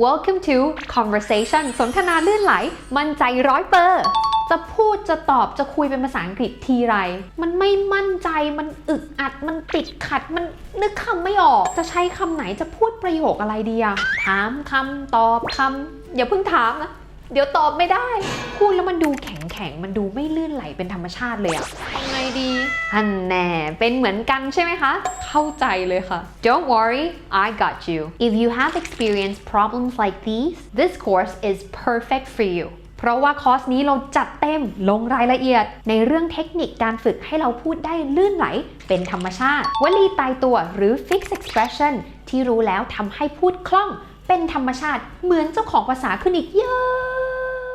Welcome to conversation สนทนาลื่นไหล มั่นใจร้อยเปอร์จะพูดจะตอบจะคุยเป็นภาษาอังกฤษทีไร มันไม่มั่นใจมันอึดอัดมันติดขัดมันนึกคำไม่ออก จะใช้คำไหนจะพูดประโยคอะไรดีอะถามคำตอบคำอย่าเพิ่งถามนะ เดี๋ยวตอบไม่ได้ พูดแล้วมันดูแข็งแข็งๆมันดูไม่ลื่นไหลเป็นธรรมชาติเลยอะทำไงดีฮันแน่เป็นเหมือนกันใช่ไหมคะ เข้าใจเลยค่ะ Don't worry I got you If you have experienced problems like these this course is perfect for you เพราะว่าคอร์สนี้เราจัดเต็มลงรายละเอียด ในเรื่องเทคนิคการฝึกให้เราพูดได้ลื่นไหล เป็นธรรมชาติ วลีตายตัวหรือ fixed expression ที่รู้แล้วทำให้พูดคล่อง เป็นธรรมชาติเหมือนเจ้าของภาษาขึ้นอีกเยอะ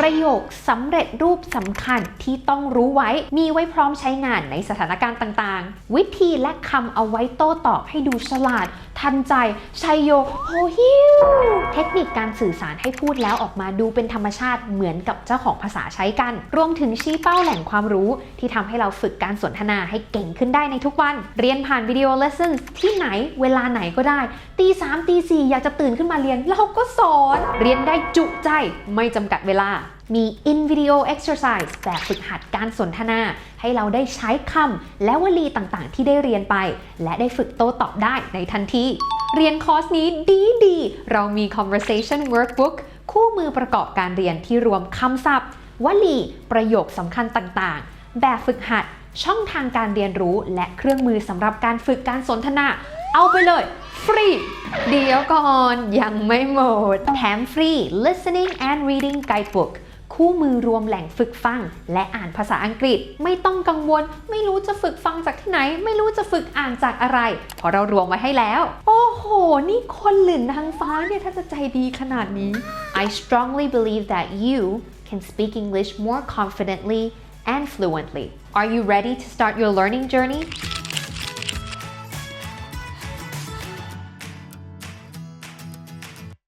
ประโยคสำเร็จรูปสำคัญที่ต้องรู้ไว้ มีไว้พร้อมใช้งานในสถานการณ์ต่างๆ วิธีและคำเอาไว้โต้ตอบให้ดูฉลาด ทันใจชัยโยโฮฮิวเทคนิคการสื่อสารให้พูดแล้วออกมาดูเป็นธรรมชาติเหมือนกับเจ้าของภาษาใช้กัน รวมถึงชี้เป้าแหล่งความรู้ ที่ทำให้เราฝึกการสนทนาให้เก่งขึ้นได้ในทุกวัน เรียนผ่านวิดีโอเลส o นที่ไหนเวลาไหนก็ได้ ตีสามตีสี่อยากจะตื่นขึ้นมาเรียนเราก็สอน เรียนได้จุใจไม่จำกัดเวลามี in video exercise แบบฝึกหัดการสนทนา ให้เราได้ใช้คำและวลีต่างๆ ที่ได้เรียนไป และได้ฝึกโต้ตอบได้ในทันที เรียนคอร์สนี้ดีดีๆเรามี conversation workbook คู่มือประกอบการเรียนที่รวมคำศัพท์ วลี ประโยคสำคัญต่างๆ แบบฝึกหัด ช่องทางการเรียนรู้ และเครื่องมือสำหรับการฝึกการสนทนา เอาไปเลยฟรี เดี๋ยวก่อนยังไม่หมด แถมฟรี listening and reading guidebook คู่มือรวมแหล่งฝึกฟัง และอ่านภาษาอังกฤษไม่ต้องกังวล ไม่รู้จะฝึกฟังจากที่ไหน ไม่รู้จะฝึกอ่านจากอะไร เพราะเรารวมไว้ให้แล้ว โอ้โห นี่คนหลินทางฟ้าเนี่ย ถ้าจะใจดีขนาดนี้ I strongly believe that you can speak English more confidently and fluently. Are you ready to start your learning journey?